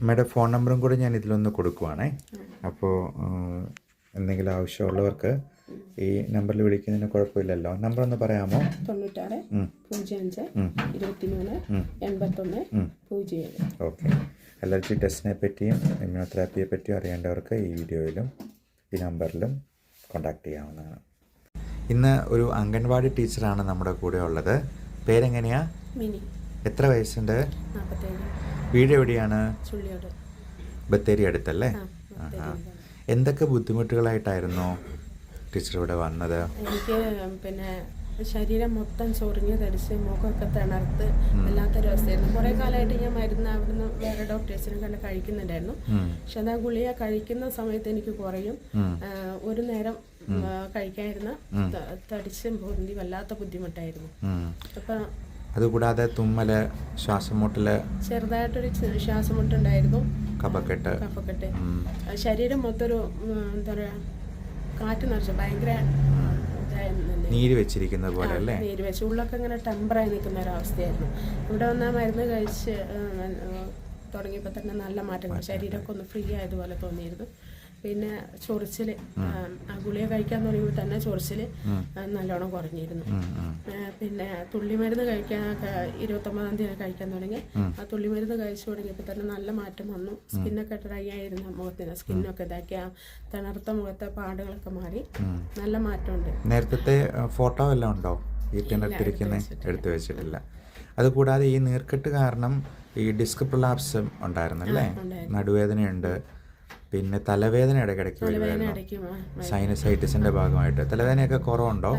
അമ്മയുടെ ഫോൺ നമ്പറും കൂടെ ഞാൻ ഇതിലൊന്ന് കൊടുക്കുവാണേ. അപ്പോൾ എന്തെങ്കിലും ആവശ്യമുള്ളവർക്ക് ഈ നമ്പറിൽ വിളിക്കുന്നതിന് കുഴപ്പമില്ലല്ലോ. നമ്പർ ഒന്ന് പറയാമോ? തൊണ്ണൂറ്റാറ് പൂജ്യം അഞ്ച് ഇരുപത്തിമൂന്ന് എൺപത്തൊന്ന് പൂജ്യം ഏഴ്. ഓക്കെ. അലർജി ടെസ്റ്റിനെ പറ്റിയും ഇമ്മ്യൂണോതെറാപ്പിയെ പറ്റിയും അറിയേണ്ടവർക്ക് ഈ വീഡിയോയിലും ഈ നമ്പറിലും കോൺടാക്ട് ചെയ്യാവുന്നതാണ്. ഇന്ന് ഒരു അംഗൻവാടി ടീച്ചറാണ് നമ്മുടെ കൂടെ ഉള്ളത്. പേരെങ്ങനെയാ? എത്ര വയസ്സുണ്ട്? വീട് എവിടെയാണ്? ബത്തേരി അടുത്തല്ലേ? എന്തൊക്കെ ബുദ്ധിമുട്ടുകളായിട്ടായിരുന്നു ടീച്ചർ ഇവിടെ വന്നത്? എനിക്ക് പിന്നെ ശരീരം മൊത്തം ചൊറിഞ്ഞ് തടിച്ച് മുഖമൊക്കെ തിണർത്ത് വല്ലാത്തൊരു അവസ്ഥയായിരുന്നു കുറേ കാലമായിട്ട് ഞാൻ മരുന്ന് അവിടുന്ന് വേറെ ഡോക്ടേഴ്സിനെ കണ്ട് കഴിക്കുന്നുണ്ടായിരുന്നു. പക്ഷെ അത് ആ ഗുളിക കഴിക്കുന്ന സമയത്ത് എനിക്ക് കുറയും. ഒരു നേരം കഴിക്കാതിരുന്ന തടിച്ചും പൊന്തി വല്ലാത്ത ബുദ്ധിമുട്ടായിരുന്നു. അപ്പം അതുകൂടാതെ തുമ്മൽ ശ്വാസമുട്ടൽ ചെറുതായിട്ടൊരു ശ്വാസമുട്ടുണ്ടായിരുന്നു. കഫക്കെട്ട്. കഫക്കെട്ട്. ശരീരം മൊത്തം ഒരു ഉം, എന്താ പറയാ കാറ്റ് നിറച്ചു ഭയങ്കര നീര് വെച്ചിരിക്കുന്നത് പോലെ അല്ലേ? നീര് വെച്ച്. ഉള്ളൊക്കെ ഇങ്ങനെ ടെമ്പറായി നിൽക്കുന്ന ഒരവസ്ഥയായിരുന്നു അവസ്ഥയായിരുന്നു. ഇവിടെ വന്നാൽ മരുന്ന് കഴിച്ച് തുടങ്ങിയപ്പോൾ തന്നെ നല്ല മാറ്റങ്ങൾ. ശരീരമൊക്കെ ഒന്ന് ഫ്രീ ആയതുപോലെ തോന്നിയിരുന്നു. പിന്നെ ചൊറിച്ചിൽ ആ ഗുളിക കഴിക്കാൻ തുടങ്ങിയപ്പോൾ തന്നെ ചൊറിച്ചിൽ നല്ലോണം കുറഞ്ഞിരുന്നു. പിന്നെ തുള്ളിമരുന്ന് കഴിക്കാൻ ഇരുപത്തൊമ്പതാം തീയതി കഴിക്കാൻ തുടങ്ങി. ആ തുള്ളിമരുന്ന് കഴിച്ചു തുടങ്ങിയപ്പോൾ തന്നെ നല്ല മാറ്റം വന്നു. സ്കിന്നൊക്കെ ഡ്രൈ ആയിരുന്നു മുഖത്തിന്. സ്കിന്നൊക്കെ ഇതാക്കി. ആ തണർത്ത മുഖത്തെ പാടുകളൊക്കെ മാറി. നല്ല മാറ്റമുണ്ട്. നേരത്തെ ഫോട്ടോ എല്ലാം ഉണ്ടോ? ഈ തിണർത്തിരിക്കുന്ന എടുത്തു വെച്ചിട്ടില്ല. അതുകൂടാതെ ഈ നീർക്കെട്ട് കാരണം ഈ ഡിസ്ക് പ്രൊലാപ്സും ഉണ്ടായിരുന്നു. അല്ലേ നടുവേദനയുണ്ട്. പിന്നെ തലവേദന ഇടയ്ക്കിടയ്ക്ക് വരുമായിരുന്നു സൈനസൈറ്റിസിന്റെ ഭാഗമായിട്ട്. തലവേദനയൊക്കെ കുറവുണ്ടോ?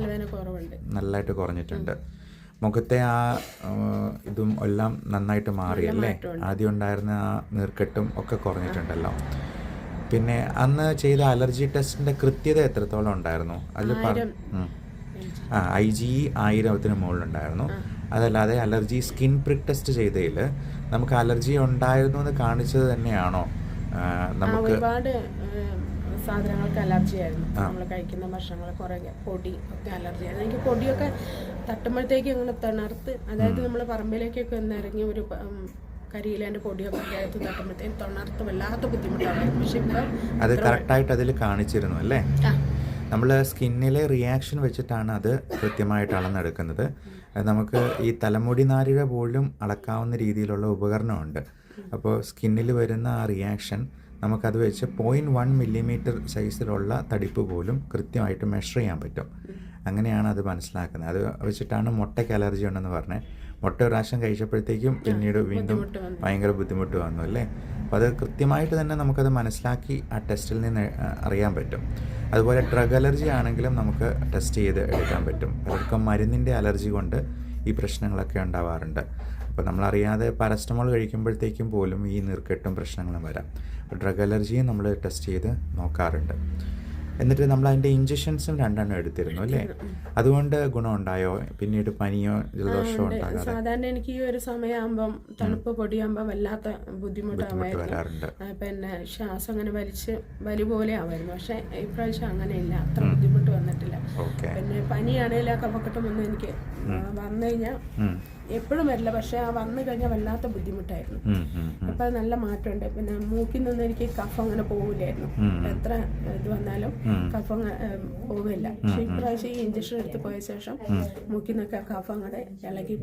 നല്ലതായിട്ട് കുറഞ്ഞിട്ടുണ്ട്. മുഖത്തെ ആ ഇതും എല്ലാം നന്നായിട്ട് മാറിയല്ലേ ആദ്യം ഉണ്ടായിരുന്ന ആ നീർക്കെട്ടും ഒക്കെ കുറഞ്ഞിട്ടുണ്ടല്ലോ. പിന്നെ അന്ന് ചെയ്ത അലർജി ടെസ്റ്റിന്റെ കൃത്യത എത്രത്തോളം ഉണ്ടായിരുന്നു? അതിൽ ആ ഐ ജി ആയിരത്തിന് മുകളിലുണ്ടായിരുന്നു. അതല്ലാതെ അലർജി സ്കിൻ പ്രിക് ടെസ്റ്റ് ചെയ്തതിൽ നമുക്ക് അലർജി ഉണ്ടായിരുന്നു എന്ന് കാണിച്ചത് തന്നെയാണോ? നമുക്ക് ഒരുപാട് സാധനങ്ങൾക്ക് അലർജി ആയിരുന്നു. നമ്മൾ കഴിക്കുന്ന ഭക്ഷണങ്ങൾ കുറേ പൊടി ഒക്കെ അലർജി ആയിരുന്നു. എനിക്ക് പൊടിയൊക്കെ തട്ടുമ്പോഴത്തേക്ക് ഇങ്ങനെ തിണർത്ത് അതായത് നമ്മൾ പറമ്പിലേക്കൊക്കെ ഒന്ന് ഇറങ്ങി ഒരു കരിയിലേന്റെ പൊടിയൊക്കെ എടുത്ത് തട്ടുമ്പോഴത്തേക്ക് തിണർത്ത് വല്ലാത്ത ബുദ്ധിമുട്ടാണ്. പക്ഷെ ഇപ്പം അത് കറക്റ്റായിട്ട് അതിൽ കാണിച്ചിരുന്നു അല്ലേ? നമ്മൾ സ്കിന്നിലെ റിയാക്ഷൻ വെച്ചിട്ടാണ് അത് കൃത്യമായിട്ട് അളന്നെടുക്കുന്നത്. നമുക്ക് ഈ തലമുടി നാരിഴ പോലും അളക്കാവുന്ന രീതിയിലുള്ള ഉപകരണമുണ്ട്. അപ്പോൾ സ്കിന്നിൽ വരുന്ന ആ റിയാക്ഷൻ നമുക്കത് വെച്ച് പോയിന്റ് വൺ മില്ലിമീറ്റർ സൈസിലുള്ള തടിപ്പ് പോലും കൃത്യമായിട്ട് മെഷർ ചെയ്യാൻ പറ്റും. അങ്ങനെയാണ് അത് മനസ്സിലാക്കുന്നത്. അത് വെച്ചിട്ടാണ് മുട്ടയ്ക്ക് അലർജി ഉണ്ടെന്ന് പറഞ്ഞത് മുട്ട ഒരു പ്രാവശ്യം കഴിച്ചപ്പോഴത്തേക്കും പിന്നീട് വീണ്ടും ഭയങ്കര ബുദ്ധിമുട്ട് വന്നു അല്ലേ? അപ്പോൾ അത് കൃത്യമായിട്ട് തന്നെ നമുക്കത് മനസ്സിലാക്കി ആ ടെസ്റ്റിൽ നിന്ന് അറിയാൻ പറ്റും. അതുപോലെ ഡ്രഗ് അലർജി ആണെങ്കിലും നമുക്ക് ടെസ്റ്റ് ചെയ്ത് എടുക്കാൻ പറ്റും. പലർക്കും മരുന്നിന്റെ അലർജി കൊണ്ട് ഈ പ്രശ്നങ്ങളൊക്കെ ഉണ്ടാവാറുണ്ട്. അപ്പോൾ നമ്മളറിയാതെ പാരസ്റ്റമോൾ കഴിക്കുമ്പോഴത്തേക്കും പോലും ഈ നീർക്കെട്ടും പ്രശ്നങ്ങളും വരാം. അപ്പോൾ ഡ്രഗ് അലർജിയും നമ്മൾ ടെസ്റ്റ് ചെയ്ത് നോക്കാറുണ്ട്. എന്നിട്ട് നമ്മൾ അതിന്റെ ഇഞ്ചക്ഷൻസും രണ്ടെണ്ണം എടുത്തിരുന്നു അല്ലേ? അതുകൊണ്ട് ഗുണമുണ്ടായോ? പിന്നീട് പനിയോ ജലദോഷമോ ഉണ്ടാകാതെ? സാധാരണ എനിക്ക് ഈ ഒരു സമയമാകുമ്പം തണുപ്പ് പൊടിയാകുമ്പോൾ വല്ലാത്ത ആ, പിന്നെ ശ്വാസം അങ്ങനെ വലിച്ച് വലി പോലെ ആവായിരുന്നു. പക്ഷെ ഇപ്രാവശ്യം അങ്ങനെയില്ല. അത്ര ബുദ്ധിമുട്ട് വന്നിട്ടില്ല. പിന്നെ പനിയാണെങ്കിലും ആ കഫക്കെട്ടും വന്ന് എനിക്ക് വന്നു കഴിഞ്ഞാൽ എപ്പോഴും വരില്ല. പക്ഷെ ആ വന്നു കഴിഞ്ഞാൽ വല്ലാത്ത ബുദ്ധിമുട്ടായിരുന്നു. അപ്പൊ അത് നല്ല മാറ്റമുണ്ട്. പിന്നെ മൂക്കിൽ നിന്ന് എനിക്ക് കഫം അങ്ങനെ പോവില്ലായിരുന്നു. എത്ര ഇത് വന്നാലും കഫം പോവില്ല. പക്ഷെ ഇപ്രാവശ്യം ഈ ഇഞ്ചക്ഷൻ എടുത്ത് പോയ ശേഷം മൂക്കിൽ നിന്നൊക്കെ കഫം അങ്ങനെ ഇളകി